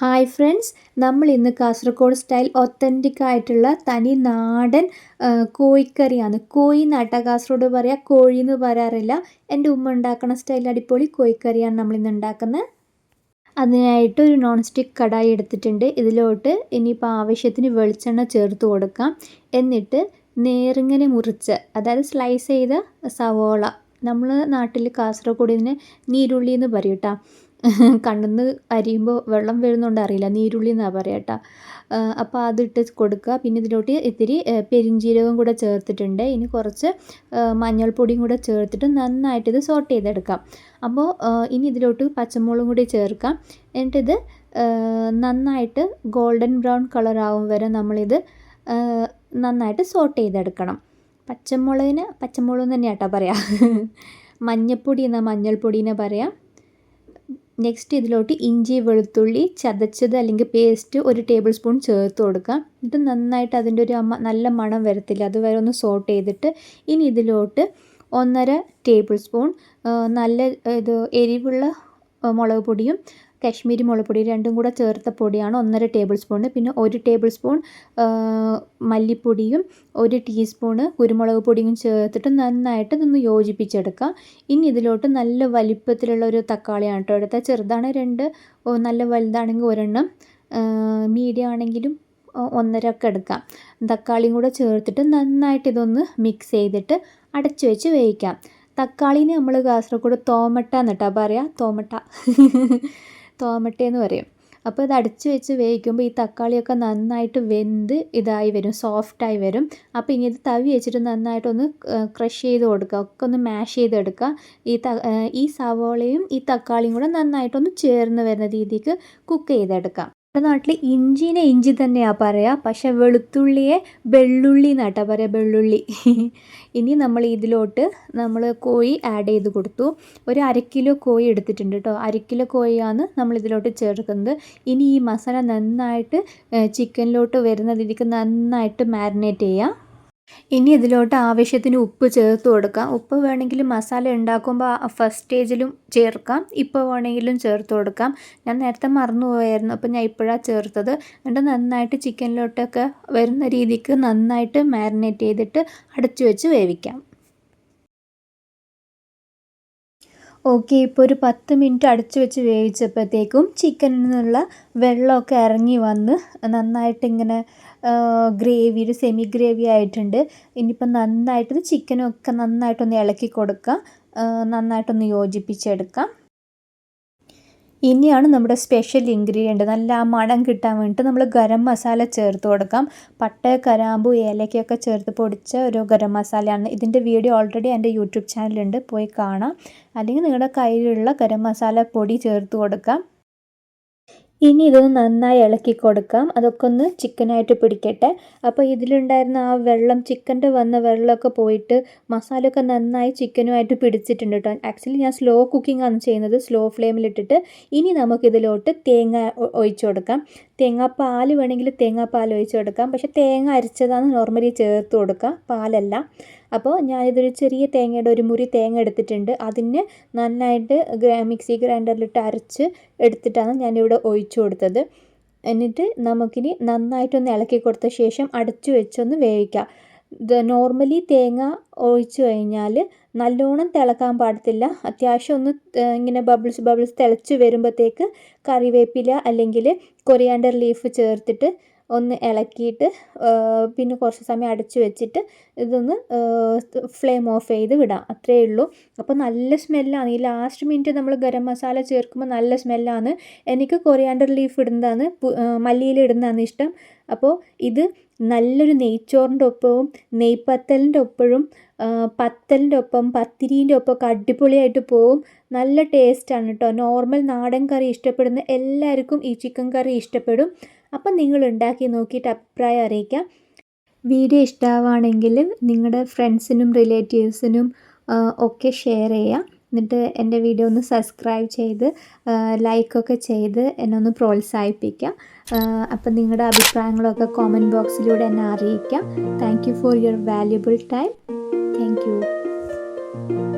Hi friends നമ്മൾ ഇന്ന് Kasaragod style authentic ആയിട്ടുള്ള തനി നാടൻ കോഴിക്കറിയാണ്. കോഴി നാട്ട. കാസർഗോഡ് പറയാം കോഴി എന്ന് പറയാറില്ല. എന്റെ ഉമ്മ ഉണ്ടാക്കുന്ന സ്റ്റൈൽ അടിപൊളി കോഴിക്കറിയാണ് നമ്മൾ ഇന്ന് ഉണ്ടാക്കുന്നത്. അതിനായിട്ട് ഒരു നോൺ സ്റ്റിക്ക് കടായി എടുത്തിട്ടുണ്ട്. ഇതിലോട്ട് ഇനിയിപ്പോൾ ആവശ്യത്തിന് വെളിച്ചെണ്ണ ചേർത്ത് കൊടുക്കാം. എന്നിട്ട് നേരിങ്ങനെ മുറിച്ച് അതായത് സ്ലൈസ് ചെയ്ത സവോള. നമ്മൾ നാട്ടിൽ കാസർഗോഡ് ഇതിന് നീരുള്ളി എന്ന് പറയും കേട്ടോ. കണ്ണിന്ന് അരിയുമ്പോൾ വെള്ളം വരുന്നുണ്ട് അറിയില്ല. നീരുള്ളി എന്നാണ് പറയുക കേട്ടോ അപ്പോൾ അതിട്ട് കൊടുക്കുക പിന്നെ ഇതിലോട്ട് ഇത്തിരി പെരിഞ്ജീരകം കൂടെ ചേർത്തിട്ടുണ്ട്. ഇനി കുറച്ച് മഞ്ഞൾപ്പൊടിയും കൂടെ ചേർത്തിട്ട് നന്നായിട്ട് ഇത് സോട്ട് ചെയ്തെടുക്കാം. അപ്പോൾ ഇനി ഇതിലോട്ട് പച്ചമുളകും കൂടി ചേർക്കാം. എന്നിട്ടിത് നന്നായിട്ട് ഗോൾഡൻ ബ്രൗൺ കളർ ആവും വരെ നമ്മളിത് നന്നായിട്ട് സോട്ട് ചെയ്തെടുക്കണം. പച്ചമുളകിന് പച്ചമുളക് തന്നെയാട്ടോ പറയാം. മഞ്ഞൾപ്പൊടി എന്നാൽ മഞ്ഞൾപ്പൊടിനെ പറയാം. നെക്സ്റ്റ് ഇതിലോട്ട് ഇഞ്ചി വെളുത്തുള്ളി ചതച്ചത് അല്ലെങ്കിൽ പേസ്റ്റ് ഒരു ടേബിൾ സ്പൂൺ ചേർത്ത് കൊടുക്കാം. എന്നിട്ട് നന്നായിട്ട് അതിന്റെ ഒരു നല്ല മണം വരത്തില്ല. അതുവരെ ഒന്ന് സോട്ട് ചെയ്തിട്ട് ഇനി ഇതിലോട്ട് ഒന്നര ടേബിൾ സ്പൂൺ നല്ല ഇത് എരിവുള്ള മുളക് പൊടിയും കാശ്മീരി മുളക് പൊടി രണ്ടും കൂടെ ചേർത്ത പൊടിയാണ് ഒന്നര ടേബിൾ സ്പൂൺ പിന്നെ ഒരു ടേബിൾ സ്പൂൺ മല്ലിപ്പൊടിയും ഒരു ടീസ്പൂണ് കുരുമുളക് പൊടിയും ചേർത്തിട്ട് നന്നായിട്ട് ഇതൊന്ന് യോജിപ്പിച്ചെടുക്കുക ഇനി ഇതിലോട്ട് നല്ല വലിപ്പത്തിലുള്ള ഒരു തക്കാളിയാണ് കേട്ടോ എടുത്താൽ ചെറുതാണ് രണ്ട് നല്ല വലുതാണെങ്കിൽ ഒരെണ്ണം മീഡിയം ആണെങ്കിലും ഒന്നര ഒക്കെ എടുക്കാം. തക്കാളിയും കൂടെ ചേർത്തിട്ട് നന്നായിട്ട് ഇതൊന്ന് മിക്സ് ചെയ്തിട്ട് അടച്ചു വെച്ച് വേവിക്കാം. തക്കാളിനെ നമ്മൾ കാസർഗോഡ് തോമട്ട എന്നിട്ടാ പറയാ. തോമട്ട. തോമട്ടയെന്ന് പറയും. അപ്പോൾ ഇത് അടച്ച് വെച്ച് വേവിക്കുമ്പോൾ ഈ തക്കാളിയൊക്കെ നന്നായിട്ട് വെന്ത് ഇതായി വരും സോഫ്റ്റായി വരും. അപ്പോൾ ഇനി ഇത് തവി വെച്ചിട്ട് നന്നായിട്ടൊന്ന് ക്രഷ് ചെയ്ത് കൊടുക്കുക. ഒക്കെ ഒന്ന് മാഷ് ചെയ്തെടുക്കുക ഈ ത ഈ സവോളയും ഈ തക്കാളിയും കൂടെ നന്നായിട്ടൊന്ന് ചേർന്ന് വരുന്ന രീതിക്ക് കുക്ക് ചെയ്തെടുക്കാം. നമ്മുടെ നാട്ടിൽ ഇഞ്ചിനെ ഇഞ്ചി തന്നെയാണ് പറയുക പക്ഷെ വെളുത്തുള്ളിയെ വെള്ളുള്ളി എന്നാട്ടാ പറയുക വെള്ളുള്ളി. ഇനി നമ്മൾ ഇതിലോട്ട് നമ്മൾ കോഴി ആഡ് ചെയ്ത് കൊടുത്തു. ഒരു അര കിലോ കോഴി എടുത്തിട്ടുണ്ട് കേട്ടോ അര കിലോ കോഴിയാണ് നമ്മൾ ഇതിലോട്ട് ചേർക്കുന്നത്. ഇനി ഈ മസാല നന്നായിട്ട് ചിക്കനിലോട്ട് വരുന്ന രീതിക്ക് നന്നായിട്ട് മാരിനേറ്റ് ചെയ്യുക ഇനി ഇതിലോട്ട് ആവശ്യത്തിന് ഉപ്പ് ചേർത്ത് കൊടുക്കാം. ഉപ്പ് വേണമെങ്കിൽ മസാല ഉണ്ടാക്കുമ്പോൾ ഫസ്റ്റ് സ്റ്റേജിലും ചേർക്കാം. ഇപ്പോൾ വേണമെങ്കിലും ചേർത്ത് കൊടുക്കാം. ഞാൻ നേരത്തെ മറന്നു പോയായിരുന്നു. അപ്പോൾ ഞാൻ ഇപ്പോഴാണ് ചേർത്തത്. എന്നിട്ട് നന്നായിട്ട് ചിക്കനിലോട്ടൊക്കെ വരുന്ന രീതിക്ക് നന്നായിട്ട് മാരിനേറ്റ് ചെയ്തിട്ട് അടച്ചു വെച്ച് വേവിക്കാം. ഓക്കെ ഇപ്പോൾ ഒരു പത്ത് മിനിറ്റ് അടച്ചു വെച്ച് വേവിച്ചപ്പോഴത്തേക്കും ചിക്കനിൽ നിന്നുള്ള വെള്ളമൊക്കെ ഇറങ്ങി വന്ന് നന്നായിട്ട് ഇങ്ങനെ ഗ്രേവി ഒരു സെമി ഗ്രേവി ആയിട്ടുണ്ട്. ഇനിയിപ്പം നന്നായിട്ട് ചിക്കനൊക്കെ നന്നായിട്ടൊന്ന് ഇളക്കി കൊടുക്കുക നന്നായിട്ടൊന്ന് യോജിപ്പിച്ചെടുക്കാം. ഇനിയാണ് നമ്മുടെ സ്പെഷ്യൽ ഇൻഗ്രീഡിയന്റ് നല്ല മണം കിട്ടാൻ വേണ്ടിയിട്ട് നമ്മൾ ഗരം മസാല ചേർത്ത് കൊടുക്കാം. പട്ട കരാമ്പു ഏലക്കയൊക്കെ ചേർത്ത് പൊടിച്ച ഒരു ഗരം മസാലയാണ് ഇതിന്റെ വീഡിയോ ഓൾറെഡി എന്റെ യൂട്യൂബ് ചാനലുണ്ട് പോയി കാണാം. അല്ലെങ്കിൽ നിങ്ങളുടെ കയ്യിലുള്ള ഗരം മസാല പൊടി ചേർത്ത് കൊടുക്കാം. ഇനി ഇതൊന്ന് നന്നായി ഇളക്കി കൊടുക്കാം. അതൊക്കെ ഒന്ന് ചിക്കനായിട്ട് പിടിക്കട്ടെ. അപ്പോൾ ഇതിലുണ്ടായിരുന്ന ആ വെള്ളം ചിക്കന്റെ വന്ന വെള്ളമൊക്കെ പോയിട്ട് മസാലയൊക്കെ നന്നായി ചിക്കനുമായിട്ട് പിടിച്ചിട്ടുണ്ട് കേട്ടോ ആക്ച്വലി ഞാൻ സ്ലോ കുക്കിംഗ് ആണ് ചെയ്യുന്നത്. സ്ലോ ഫ്ലെയിമിലിട്ടിട്ട് ഇനി നമുക്കിതിലോട്ട് തേങ്ങ ഒഴിച്ചു കൊടുക്കാം. തേങ്ങാപ്പാൽ വേണമെങ്കിൽ തേങ്ങാപ്പാൽ ഒഴിച്ചു കൊടുക്കാം. പക്ഷേ തേങ്ങ അരച്ചതാണ് നോർമലി ചേർത്ത് കൊടുക്കുക. പാലല്ല. അപ്പോൾ ഞാനിതൊരു ചെറിയ തേങ്ങയുടെ ഒരു മുറി തേങ്ങ എടുത്തിട്ടുണ്ട്. അതിന് നന്നായിട്ട് മിക്സി ഗ്രൈൻഡറിലിട്ട് അരച്ച് എടുത്തിട്ടാണ് ഞാനിവിടെ ഒഴിച്ചു കൊടുത്തത്. എന്നിട്ട് നമുക്കിനി നന്നായിട്ടൊന്ന് ഇളക്കി കൊടുത്ത ശേഷം അടച്ചു വെച്ചൊന്ന് വേവിക്കാം. നോർമലി തേങ്ങ ഒഴിച്ചു കഴിഞ്ഞാൽ നല്ലോണം തിളക്കാൻ പാടത്തില്ല. അത്യാവശ്യം ഒന്ന് ഇങ്ങനെ ബബിൾസ് ബബിൾസ് തിളച്ച് വരുമ്പോഴത്തേക്ക് കറിവേപ്പില അല്ലെങ്കിൽ കൊറിയാണ്ടർ ലീഫ് ചേർത്തിട്ട് ഒന്ന് ഇളക്കിയിട്ട് പിന്നെ കുറച്ച് സമയം അടച്ചു വെച്ചിട്ട് ഇതൊന്ന് ഫ്ലെയിം ഓഫ് ചെയ്ത് വിടാം. അത്രയേ ഉള്ളൂ. അപ്പോൾ നല്ല സ്മെല്ലാണ്. ഈ ലാസ്റ്റ് മിനിറ്റ് നമ്മൾ ഗരം മസാല ചേർക്കുമ്പോൾ നല്ല സ്മെല്ലാണ്. എനിക്ക് കൊറിയാണ്ടർ ലീഫ് ഇടുന്നതാണ്. മല്ലിയിൽ ഇടുന്നതാണ് ഇഷ്ടം. അപ്പോൾ ഇത് നല്ലൊരു നെയ്ച്ചോറിന്റെ ഒപ്പവും നെയ്പ്പത്തലിന്റെ ഒപ്പവും പത്തലിന്റെ ഒപ്പം പത്തിരീന്റെ ഒപ്പമൊക്കെ അടിപൊളിയായിട്ട് പോവും. നല്ല ടേസ്റ്റാണ് കേട്ടോ. നോർമൽ നാടൻ കറി ഇഷ്ടപ്പെടുന്ന എല്ലാവർക്കും ഈ ചിക്കൻ കറി ഇഷ്ടപ്പെടും. അപ്പം നിങ്ങൾ ഉണ്ടാക്കി നോക്കിയിട്ട് അഭിപ്രായം അറിയിക്കാം. വീഡിയോ ഇഷ്ടമാവുകയാണെങ്കിൽ നിങ്ങളുടെ ഫ്രണ്ട്സിനും റിലേറ്റീവ്സിനും ഒക്കെ ഷെയർ ചെയ്യുക. എന്നിട്ട് എന്റെ വീഡിയോ ഒന്ന് സബ്സ്ക്രൈബ് ചെയ്ത് ലൈക്കൊക്കെ ചെയ്ത് എന്നെ ഒന്ന് പ്രോത്സാഹിപ്പിക്കാം. അപ്പം നിങ്ങളുടെ അഭിപ്രായങ്ങളൊക്കെ കോമന്റ് ബോക്സിലൂടെ എന്നെ അറിയിക്കാം. Thank for your valuable time thank